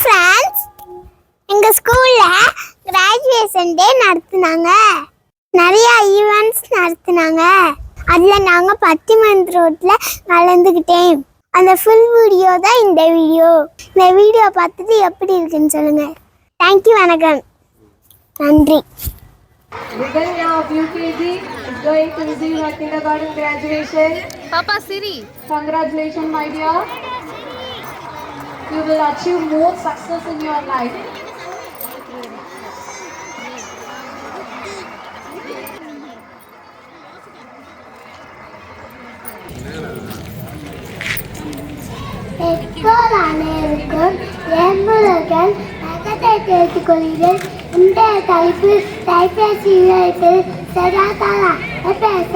Friends எங்கள் ஸ்கூலில் graduation டே நடத்துனாங்க. நிறைய ஈவெண்ட்ஸ் நடத்துனாங்க. அதில் நாங்கள் பத்திமந்த் ரோட்டில் கலந்துக்கிட்டேன் அந்த ஃபுல் வீடியோ தான் இந்த வீடியோ இந்த வீடியோ பார்த்துட்டு எப்படி இருக்குன்னு சொல்லுங்கள் தேங்க்யூ வணக்கம். நன்றி. Vidanya of UKG is going to receive her kindergarten graduation. Papa Siri. Congratulations, my dear. You will achieve more success in your life. பெற்றோர் அனைவருக்கும் எம்புலர்கள் நகத்தை தெரிவித்துக் கொள்கிறேன் இந்த தலைப்பு கைபேசி வைத்து சரியாதாரா பேச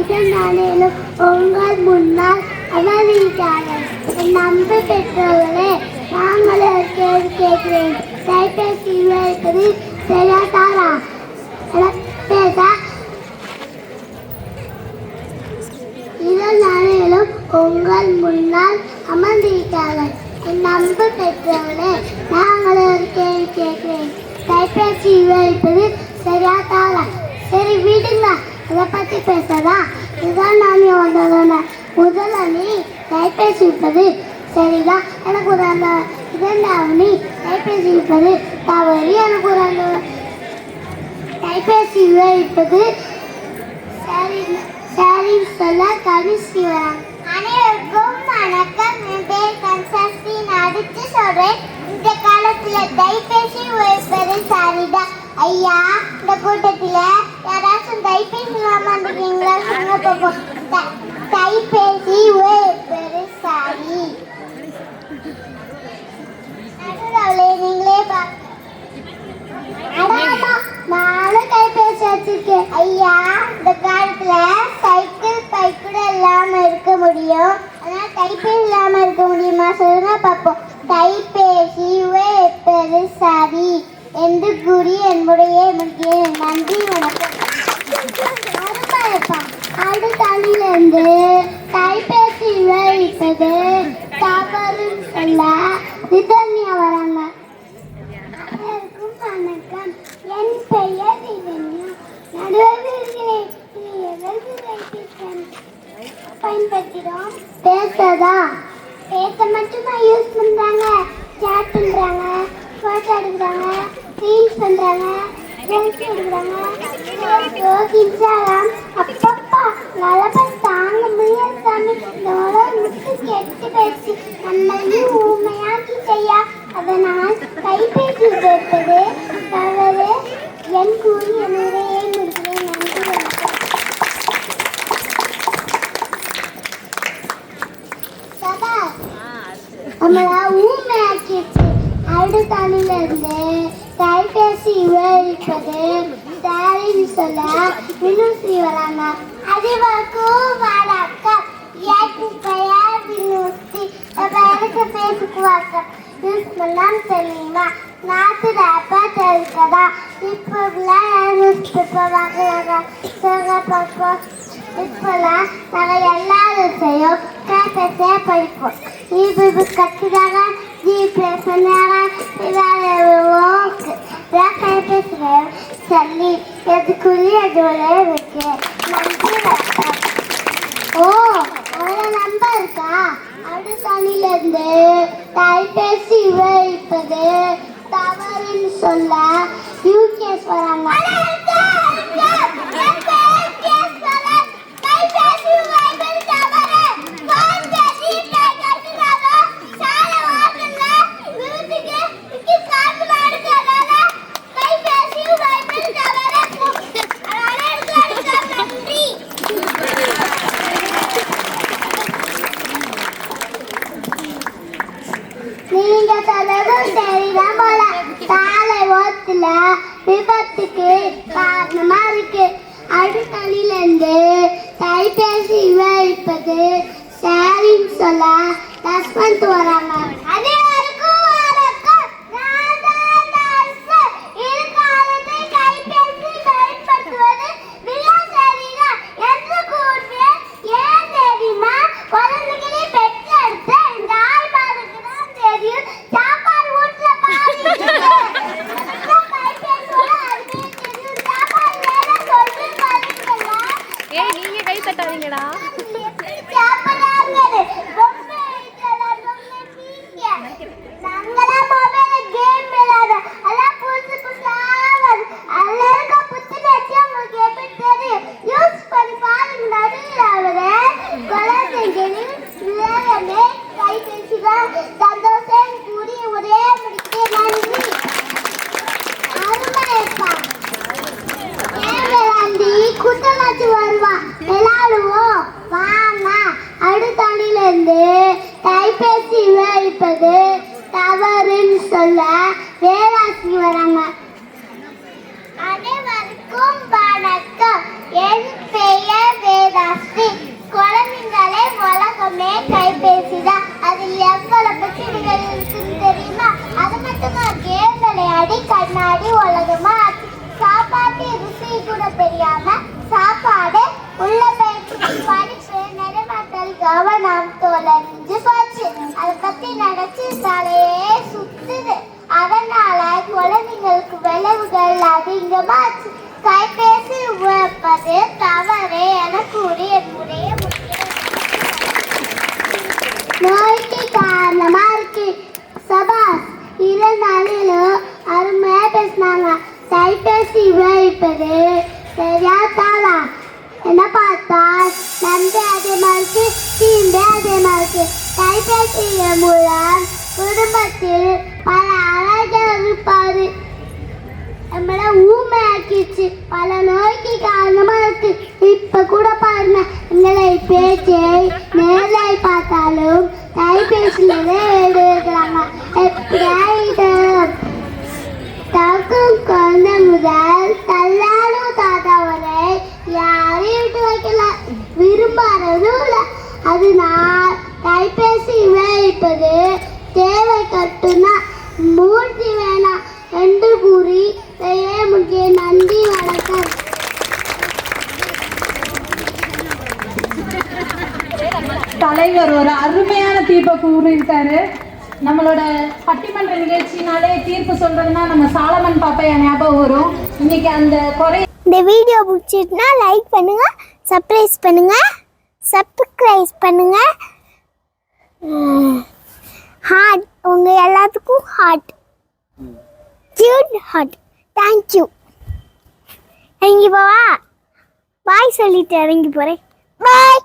இதன் நாளிலும் உங்கள் முன்னால் அமர்ந்திருக்கிறார்கள். என் நம்பு பெற்றோர்களே நாங்கள் கேள்வி கேட்கிறேன். கைபேசி வைப்பது சரியாதாரா பேச? இதன் நாளிலும் உங்கள் முன்னால் அமர்ந்திருக்கிறார்கள். என் அன்பு பெற்றவர்களே நாங்கள் ஒரு கேள்வி கேட்கிறேன். கைபேசி விவரிப்பது சரியா தாரா சரி விடுங்க. இதை பற்றி பேசுறதா இதுதான் நான் வந்ததுன்னு முதல் அணி கைபேசி இருப்பது சரிதான். எனக்கு ஒரு அந்த இரண்டாம் அணி கைபேசி இருப்பது தவறு. எனக்கு ஒரு அந்த கைபேசி இருப்பது சரி சரி சொல்ல கமிஷி வராங்க. அனைவருக்கும் வணக்கம். என் பேர் கன்சஸ்தி நான் அடுத்து சொல்றேன். இந்த காலத்தில் கைபேசி உழைப்பது சரிதான். ஐயா இந்த கூட்டத்தில் யாராச்சும் கைபேசி வாமாந்துருக்கீங்களா சொல்லுங்க பார்ப்போம் க- கைபேசி உழைப்பது சரி நடுவுல நீங்களே பாருங்க நானும் கைபேசி வச்சிருக்கேன் ஐயா இந்த காலத்துல சைக்கிள் பைக் கூட இல்லாம இருக்க முடியும் அதனால கைபேசி இல்லாம இருக்க முடியுமா சொல்லுங்க பார்ப்போம் கைபேசி வைப்பது என்று கூறி என்னுடைய முடிக்கிறேன் நன்றி வணக்கம் அருமையப்பா அடுத்த கைபேசி வைப்பது தவறுன்னு சொல்ல விதன்யா வராங்க. வணக்கம். என் பெயர் விதன்யா பயன்படுத்திடும் பேசதா? பேச மட்டுமா யூஸ் பண்றாங்க. சேட் பண்றாங்க. ஃபோட்டோ எடுக்கிறாங்க. ரீல்ஸ் பண்றாங்க. இன்ஸ்டாகிராம் அப்பப்பா நலப்ப தாங்க முடியாது சாமி இந்த உலகம் முட்டு கெட்டு போயிடுச்சு நம்மளையும் ஊமையாக்கி செய்யா அதனால் கைபேசி கேட்பது தவறு என் கூறி என்னுடைய முடிக்கிறேன் நன்றி நம்மள ஊமையாக்கிடுச்சு அடுத்த அணில தொலைபேசி கைபேசி தாரின் சொல்ல வினுஸ்ரீ வராங்க அதிவருக்கும் வணக்கம் என் பெயர் வினுஸ்ரீ எனக்கு பேசுக்கு வணக்கம் யூஸ் பண்ணாம தெரியுமா? நாட்டு ரேப்பர் தெரிவிக்கதா இப்போ நியூஸ் பேப்பர் வாங்குறாங்க பார்ப்போம் இப்போலாம் நாங்கள் எல்லாரும் செய்யும் கைப்பேசியாக படிப்போம். இப்போ கற்றுக்காங்க ஜிபே பண்ணாங்க இதெல்லாம் சொல்லி எதுக்குள்ளே அதுவரை இருக்கு? நன்றி வணக்கம். ஓ அவ்வளோ நம்பர் இருக்கா? அடுத்த அணிலேருந்து கைபேசி உபயோகிப்பது தவறுன்னு சொல்ல யூகேஸ் வராங்க. போல சாலை ஓரத்துல விபத்துக்கு காரணமா இருக்கு. அடுத்தணில இருந்து கைபேசி விவரிப்பது சரின்னு சொல்ல லக்ஷ்மந்த் வராங்க அனைவருக்கும் வணக்கம். நான் தான் நர்சு. இக்காலத்தில் கைபேசி பயன்படுத்துவது மிக சரிதான் என்று கூறுவேன். ஏன் தெரியுமா குழந்தைகளை பெற்றெடுத்த இந்த ஆய்வாளருக்கு தான் தெரியும் சாப்பாடு ஊட்ட நாங்களா மொபைல்ல கேம் விளையாட எல்லாம் புதுசு புதுசா வருது எல்லாருக்கும் புத்துணர்ச்சி உங்களுக்கு எப்படி தெரியும் யூஸ் பண்ணி பாருங்க நடுவில் அவரு குழந்தைகளின் விளையாடமே கைபேசிகள் சந்தோஷம் கூறி ஒரே முடிக்க நன்றி அருமையப்பா ஏன் விளையாண்டி குத்தனாச்சு வருவா விளையாடுவோம் வாங்க அடுத்த அணிலிருந்து கைபேசி உபயோகிப்பது தவறுன்னு சொல்ல வேலாசி வராங்க. அனைவருக்கும் வணக்கம். என் பெயர் வேதாஸ்ரீ குழந்தைங்களே உலகமே கைபேசிதான். அது எவ்வளவு பிரச்சனைகள் இருக்குன்னு தெரியுமா? அது மட்டுமா? கேம் விளையாடி கண்ணாடி உலகமா? சாப்பாட்டு ருசி கூட தெரியாம சாப்பாடு உள்ள போயிடுச்சு படிப்பு நிறைவேற்றல் கவனம் தொலைஞ்சு போச்சு. அதை பத்தி நினைச்சு தலையே விளைவுகள் அதிகமாச்சு கைபேசி உழைப்பது தவறு என கூறி என்னுடைய நோய்க்கு காரணமா இருக்கு. சபாஸ் இரு நாளிலும் அருமையா பேசினாங்க. கைபேசி உபயோகிப்பது சரியா தாளா என்ன பார்த்தா நன்மை அதிகமா இருக்கு தீமை அதிகமா இருக்கு கைபேசியின் மூலம் குடும்பத்தில் பல அழகாக இருப்பாரு நம்மள ஊமையாக்கிடுச்சு பல நோய்க்கு காரணமா இருக்கு இப்ப கூட பாருங்க எங்களை பேச்சை நேரில் பார்த்தாலும் கைபேசியில எழுதுகிறாங்க எப்படியா இது தக்கும் குழந்தை முதல் தள்ளாடும் தாத்தா வரை யாரையும் விட்டு வைக்கல விரும்பாததும் இல்லை அதனால் கைபேசி உபயோகிப்பது தேவை கட்டுனா மூர்த்தி வேணாம் என்று கூறி பெரிய முக்கிய நன்றி வணக்கம். தலைவர் ஒரு அருமையான தீர்ப்பை கூறியிருக்காரு. நம்மளோட பட்டிமன்ற நிகழ்ச்சினாலே தீர்ப்பு சொல்றதுன்னா நம்ம சாலமன் பாப்பையா ஞாபகம் வரும். இன்னைக்கு அந்த குறை இந்த வீடியோ பிடிச்சிட்டுனா லைக் பண்ணுங்க சர்ப்ரைஸ் பண்ணுங்க. சப்ஸ்கிரைப் பண்ணுங்க. ஹார்ட் உங்க எல்லாத்துக்கும் ஹார்ட் கியூட் ஹார்ட் தேங்க்யூ இறங்கி போவா. பாய் சொல்லிட்டு இறங்கி போறேன். பாய்